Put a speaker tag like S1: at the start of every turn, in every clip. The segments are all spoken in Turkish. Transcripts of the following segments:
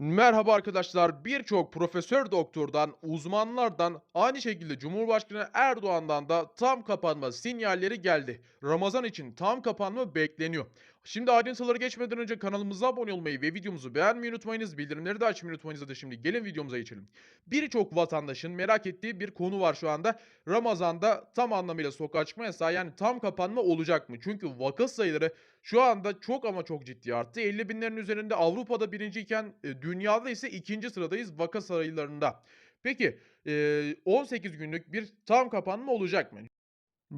S1: Merhaba arkadaşlar. Birçok profesör doktordan, uzmanlardan, aynı şekilde Cumhurbaşkanı Erdoğan'dan da tam kapanma sinyalleri geldi. Ramazan için tam kapanma bekleniyor. Şimdi ayrıntıları geçmeden önce kanalımıza abone olmayı ve videomuzu beğenmeyi unutmayınız. Bildirimleri de açmayı unutmayınız. Hadi şimdi gelin videomuza geçelim. Birçok vatandaşın merak ettiği bir konu var şu anda. Ramazan'da tam anlamıyla sokağa çıkma yasağı yani tam kapanma olacak mı? Çünkü vaka sayıları şu anda çok ama çok ciddi arttı. 50 binlerin üzerinde Avrupa'da birinciyken e, dünyada ise ikinci sıradayız vaka sayılarında. Peki e, 18 günlük bir tam kapanma olacak mı?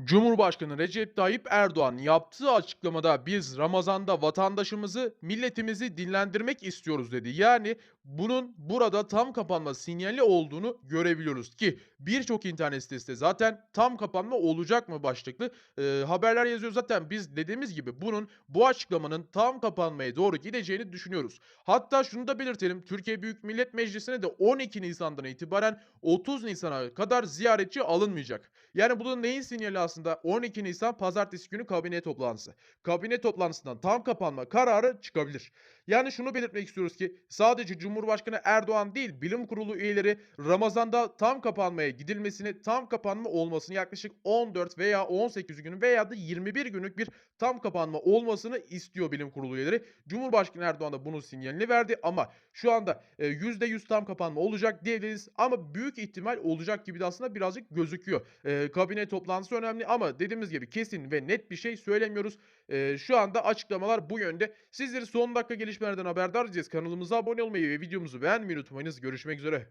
S1: Cumhurbaşkanı Recep Tayyip Erdoğan yaptığı açıklamada biz Ramazan'da vatandaşımızı, milletimizi dinlendirmek istiyoruz dedi. Yani bunun burada tam kapanma sinyali olduğunu görebiliyoruz ki birçok internet sitesi de zaten tam kapanma olacak mı başlıklı e, haberler yazıyor. Zaten biz dediğimiz gibi bunun bu açıklamanın tam kapanmaya doğru gideceğini düşünüyoruz. Hatta şunu da belirtelim. Türkiye Büyük Millet Meclisi'ne de 12 Nisan'dan itibaren 30 Nisan'a kadar ziyaretçi alınmayacak. Yani bu da neyin sinyali aslında? 12 Nisan pazartesi günü kabine toplantısı. Kabine toplantısından tam kapanma kararı çıkabilir. Yani şunu belirtmek istiyoruz ki sadece Cumhurbaşkanı Erdoğan değil bilim kurulu üyeleri Ramazan'da tam kapanmaya gidilmesini, tam kapanma olmasını yaklaşık 14 veya 18 gün veya da 21 günlük bir tam kapanma olmasını istiyor bilim kurulu üyeleri. Cumhurbaşkanı Erdoğan da bunun sinyalini verdi ama şu anda e, %100 tam kapanma olacak diyebiliriz ama büyük ihtimal olacak gibi de aslında birazcık gözüküyor. E, kabine toplantısı önemli ama dediğimiz gibi kesin ve net bir şey söylemiyoruz. E, şu anda açıklamalar bu yönde. Sizleri son dakika gelişmelerden haberdar edeceğiz. Kanalımıza abone olmayı ve videomuzu beğenmeyi unutmayınız. Görüşmek üzere.